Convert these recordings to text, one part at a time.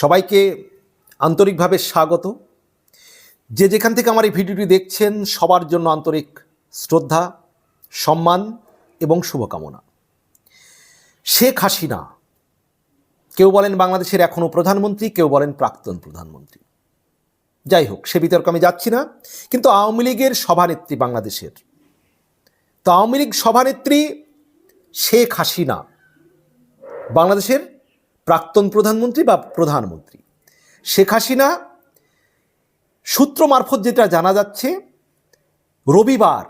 সবাইকে আন্তরিকভাবে স্বাগত। যে যেখান থেকে আমার এই ভিডিওটি দেখছেন, সবার জন্য আন্তরিক শ্রদ্ধা, সম্মান এবং শুভকামনা। শেখ হাসিনা, কেউ বলেন বাংলাদেশের এখনও প্রধানমন্ত্রী, কেউ বলেন প্রাক্তন প্রধানমন্ত্রী। যাই হোক, সে বিতর্ক আমি যাচ্ছি না, কিন্তু আওয়ামী লীগের সভানেত্রী বাংলাদেশের। তো আওয়ামী লীগ সভানেত্রী শেখ হাসিনা বাংলাদেশের প্রাক্তন প্রধানমন্ত্রী বা প্রধানমন্ত্রী। শেখ হাসিনা সূত্র মারফত যেটা জানা যাচ্ছে, রবিবার,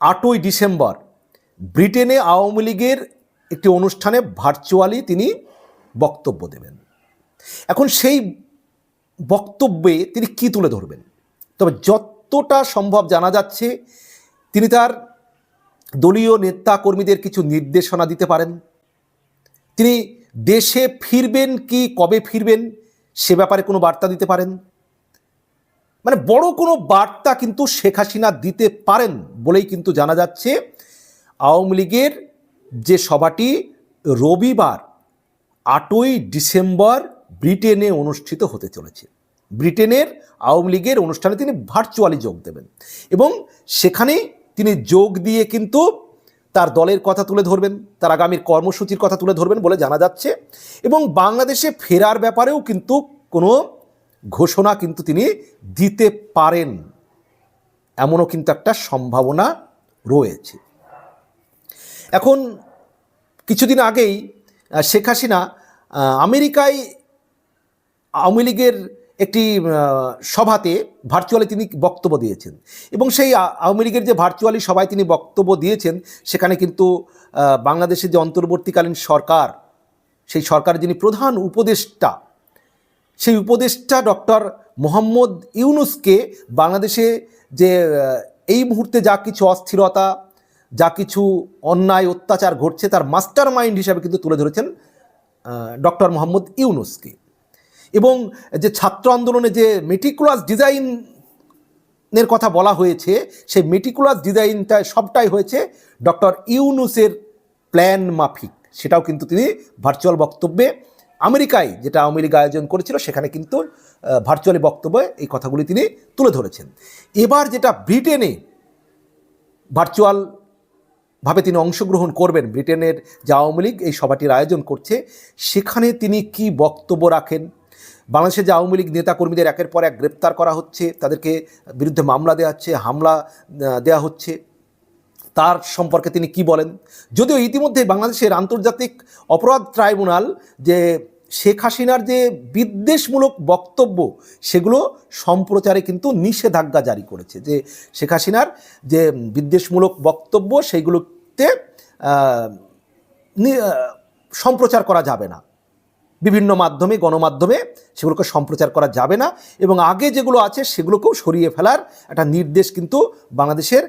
আটই ডিসেম্বর, ব্রিটেনে আওয়ামী লীগের একটি অনুষ্ঠানে ভার্চুয়ালি তিনি বক্তব্য দেবেন। এখন সেই বক্তব্যে তিনি কি তুলে ধরবেন? তবে যতটা সম্ভব জানা যাচ্ছে, তিনি তার দলীয় নেতা কর্মীদের কিছু নির্দেশনা দিতে পারেন। তিনি দেশে ফিরবেন কি, কবে ফিরবেন, সে ব্যাপারে কোনো বার্তা দিতে পারেন? মানে বড় কোনো বার্তা কিন্তু শেখ হাসিনা দিতে পারেন বলেই কিন্তু জানা যাচ্ছে। আওয়ামী লীগের যে সভাটি রবিবার আটই ডিসেম্বর ব্রিটেনে অনুষ্ঠিত হতে চলেছে। ব্রিটেনের আওয়ামী লীগের অনুষ্ঠানে তিনি ভার্চুয়ালি যোগ দেবেন এবং সেখানে তিনি যোগ দিয়ে কিন্তু তার দলের কথা তুলে ধরবেন, তার আগামীর কর্মসূচির কথা তুলে ধরবেন বলে জানা যাচ্ছে। এবং বাংলাদেশে ফেরার ব্যাপারেও কিন্তু কোনো ঘোষণা কিন্তু তিনি দিতে পারেন। এমনও কিন্তু একটা সম্ভাবনা রয়েছে। এখন কিছুদিন আগেই শেখ হাসিনা আমেরিকায় আওয়ামী লীগের একটি সভাতে ভার্চুয়ালি তিনি বক্তব্য দিয়েছেন। এবং সেই আওয়ামী লীগের যে ভার্চুয়ালি সভায় তিনি বক্তব্য দিয়েছেন, সেখানে কিন্তু বাংলাদেশের যে অন্তর্বর্তীকালীন সরকার, সেই সরকারের যিনি প্রধান উপদেষ্টা, সেই উপদেষ্টা ডক্টর মোহাম্মদ ইউনুসকে বাংলাদেশে যে এই মুহূর্তে যা কিছু অস্থিরতা, যা কিছু অন্যায়, অত্যাচার ঘটছে, তার মাস্টার মাইন্ড হিসাবে কিন্তু তুলে ধরেছেন ডক্টর মোহাম্মদ ইউনুসকে। এবং যে ছাত্র আন্দোলনে যে মেটিকুলাস ডিজাইনের কথা বলা হয়েছে, সেই মেটিকুলাস ডিজাইনটা সবটাই হয়েছে ডক্টর ইউনুসের প্ল্যান মাফিক। সেটাও কিন্তু তিনি ভার্চুয়াল বক্তব্যে আমেরিকায় যেটা আওয়ামী লীগ আয়োজন করেছিল, সেখানে কিন্তু ভার্চুয়ালি বক্তব্যে এই কথাগুলি তিনি তুলে ধরেছেন। এবার যেটা ব্রিটেনে ভার্চুয়াল ভাবে তিনি অংশগ্রহণ করবেন, ব্রিটেনের যে আওয়ামী লীগ এই সভাটির আয়োজন করছে, সেখানে তিনি কি বক্তব্য রাখেন? বাংলাদেশের যে আওয়ামী লীগ নেতাকর্মীদের একের পর এক গ্রেপ্তার করা হচ্ছে, তাদেরকে বিরুদ্ধে মামলা দেওয়া হচ্ছে, হামলা দেওয়া হচ্ছে, তার সম্পর্কে তিনি কি বলেন? যদিও ইতিমধ্যে বাংলাদেশের আন্তর্জাতিক অপরাধ ট্রাইব্যুনাল যে শেখ হাসিনার যে বিদ্বেষমূলক বক্তব্য, সেগুলো সম্প্রচারে কিন্তু নিষেধাজ্ঞা জারি করেছে যে শেখ হাসিনার যে বিদ্বেষমূলক বক্তব্য সেইগুলোতে সম্প্রচার করা যাবে না। বিভিন্ন মাধ্যমে গণমাধ্যমে সেগুলোকে সম্প্রচার করা যাবে না এবং আগে যেগুলো আছে সেগুলোকেও সরিয়ে ফেলার একটা নির্দেশ কিন্তু বাংলাদেশের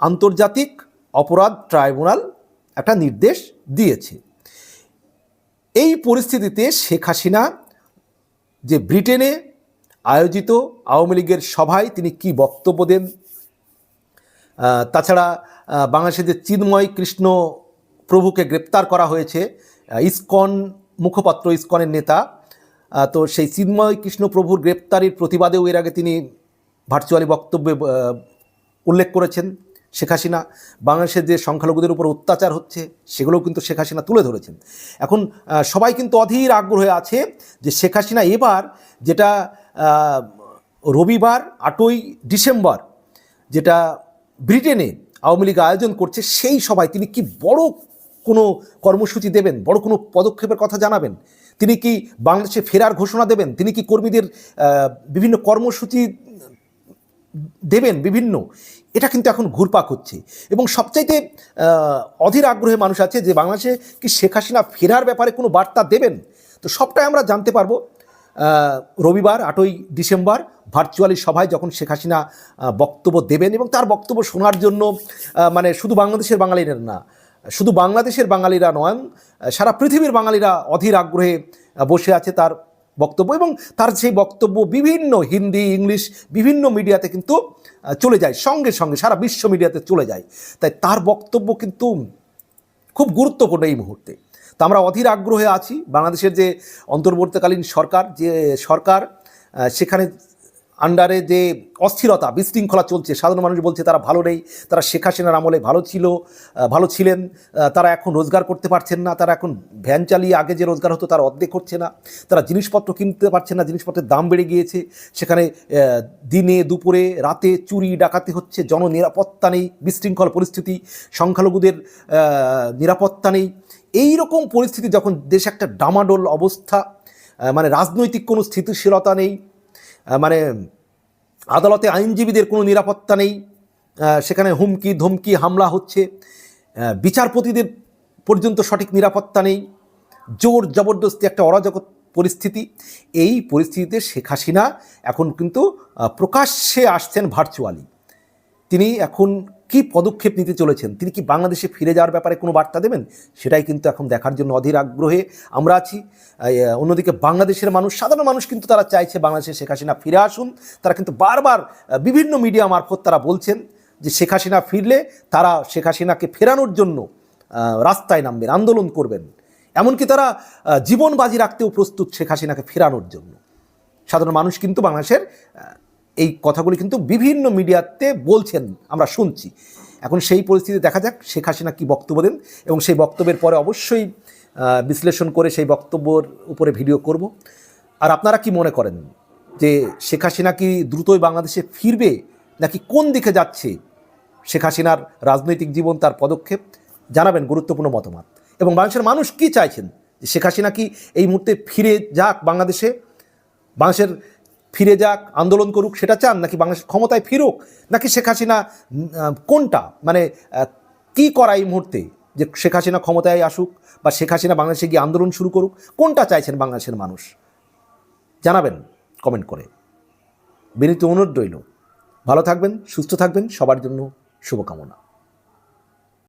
আন্তর্জাতিক অপরাধ ট্রাইব্যুনাল একটা নির্দেশ দিয়েছে। এই পরিস্থিতিতে শেখ হাসিনা যে ব্রিটেনে আয়োজিত আওয়ামী লীগের সভায় তিনি কি বক্তব্য দেন তাছাড়া আহ, বাংলাদেশে যে চিন্ময় কৃষ্ণ প্রভুকে গ্রেপ্তার করা হয়েছে ইসকন মুখপাত্র ইস্কনের নেতা তো সেই চিন্ময় কৃষ্ণ প্রভুর গ্রেপ্তারির প্রতিবাদেও এর আগে তিনি ভার্চুয়ালি বক্তব্যে উল্লেখ করেছেন শেখ হাসিনা। বাংলাদেশের যে সংখ্যালঘুদের উপর অত্যাচার হচ্ছে, সেগুলোও কিন্তু শেখ হাসিনা তুলে ধরেছেন। এখন সবাই কিন্তু অধীর আগ্রহে আছে যে শেখ হাসিনা এবার যেটা রবিবার আটই ডিসেম্বর যেটা ব্রিটেনে আওয়ামী লীগ আয়োজন করছে, সেই সভায় তিনি কি বড় কোনো কর্মসূচি দেবেন? বড় কোনো পদক্ষেপের কথা জানাবেন? তিনি কি বাংলাদেশে ফেরার ঘোষণা দেবেন? তিনি কি কর্মীদের বিভিন্ন কর্মসূচি দেবেন বিভিন্ন? এটা কিন্তু এখন ঘুরপাক হচ্ছে। এবং সবচাইতে অধীর আগ্রহে মানুষ আছে যে বাংলাদেশে কি শেখ হাসিনা ফেরার ব্যাপারে কোনো বার্তা দেবেন? তো সবটাই আমরা জানতে পারব। রবিবার আটই ডিসেম্বর ভার্চুয়ালি সভায় যখন শেখ হাসিনা বক্তব্য দেবেন এবং তার বক্তব্য শোনার জন্য মানে শুধু বাংলাদেশের বাঙালিরা না শুধু বাংলাদেশের বাঙালিরা নয় সারা পৃথিবীর বাঙালিরা অধীর আগ্রহে বসে আছে তার বক্তব্য এবং তার সেই বক্তব্য বিভিন্ন হিন্দি, ইংলিশ বিভিন্ন মিডিয়াতে কিন্তু চলে যায়, সঙ্গে সঙ্গে সারা বিশ্ব মিডিয়াতে চলে যায়। তাই তার বক্তব্য কিন্তু খুব গুরুত্বপূর্ণ এই মুহূর্তে। তো আমরা অধীর আগ্রহে আছি, বাংলাদেশের যে অন্তর্বর্তীকালীন সরকার, যে সরকার সেখানে আন্ডারে যে অস্থিরতা, বিশৃঙ্খলা চলছে, সাধারণ মানুষ বলছে তারা ভালো নেই, তারা শেখ হাসিনার আমলে ভালো ছিল ভালো ছিলেন তারা এখন রোজগার করতে পারছেন না, তারা এখন ভ্যান চালিয়ে আগে যে রোজগার হতো তার অর্ধেক করছে না, তারা জিনিসপত্র কিনতে পারছেন না, জিনিসপত্রের দাম বেড়ে গিয়েছে, সেখানে দিনে, দুপুরে, রাতে চুরি, ডাকাতি হচ্ছে, জননিরাপত্তা নেই, বিশৃঙ্খল পরিস্থিতি, সংখ্যালঘুদের নিরাপত্তা নেই এই রকম পরিস্থিতি যখন দেশ একটা ডামাডোল অবস্থা মানে রাজনৈতিক কোনো স্থিতিশীলতা নেই আদালতে আইনজীবীদের কোনো নিরাপত্তা নেই। সেখানে হুমকি, ধমকি, হামলা হচ্ছে। বিচারপতিদের পর্যন্ত সঠিক নিরাপত্তা নেই। জোর জবরদস্তি একটা অরাজক পরিস্থিতি। এই পরিস্থিতিতে শেখ হাসিনা এখন কিন্তু প্রকাশ্যে আসছেন ভার্চুয়ালি তিনি এখন কি পদক্ষেপ নিতে চলেছেন? তিনি কি বাংলাদেশে ফিরে যাওয়ার ব্যাপারে কোনো বার্তা দেবেন? সেটাই কিন্তু এখন দেখার জন্য অধীর আগ্রহে আমরা আছি। অন্যদিকে বাংলাদেশের মানুষ, সাধারণ মানুষ কিন্তু তারা চাইছে বাংলাদেশে শেখ হাসিনা ফিরে আসুন। তারা কিন্তু বারবার বিভিন্ন মিডিয়া মারফত তারা বলছেন যে শেখ হাসিনা ফিরলে তারা শেখ হাসিনাকে ফেরানোর জন্য রাস্তায় নামবেন, আন্দোলন করবেন। এমনকি তারা জীবন বাজি রাখতেও প্রস্তুত শেখ হাসিনাকে ফেরানোর জন্য। সাধারণ মানুষ কিন্তু বাংলাদেশের এই কথাগুলি কিন্তু বিভিন্ন মিডিয়াতে বলছেন, আমরা শুনছি। এখন সেই পরিস্থিতি দেখা যাক, শেখ হাসিনা কী বক্তব্য দেন এবং সেই বক্তব্যের পরে অবশ্যই বিশ্লেষণ করে সেই বক্তব্যর উপরে ভিডিও করব। আর আপনারা কি মনে করেন যে শেখ হাসিনা কি দ্রুতই বাংলাদেশে ফিরবে নাকি কোন দিকে যাচ্ছে? শেখ হাসিনার রাজনৈতিক জীবন, তার পদক্ষেপ, জানাবেন গুরুত্বপূর্ণ মতামত। এবং বাংলাদেশের মানুষ কি চাইছেন? যে শেখ হাসিনা কি এই মুহূর্তে ফিরে যাক বাংলাদেশে? বাংলাদেশের ফিরে যাক, আন্দোলন করুক, সেটা চান? নাকি বাংলাদেশ ক্ষমতায় ফিরুক? নাকি শেখ হাসিনা কোনটা? মানে কি করা এই মুহূর্তে? যে শেখ হাসিনা ক্ষমতায় আসুক বা শেখ হাসিনা বাংলাদেশে গিয়ে আন্দোলন শুরু করুক, কোনটা চাইছেন বাংলাদেশের মানুষ? জানাবেন, কমেন্ট করে। বিনীত অনুরোধ রইল। ভালো থাকবেন, সুস্থ থাকবেন, সবার জন্য শুভকামনা।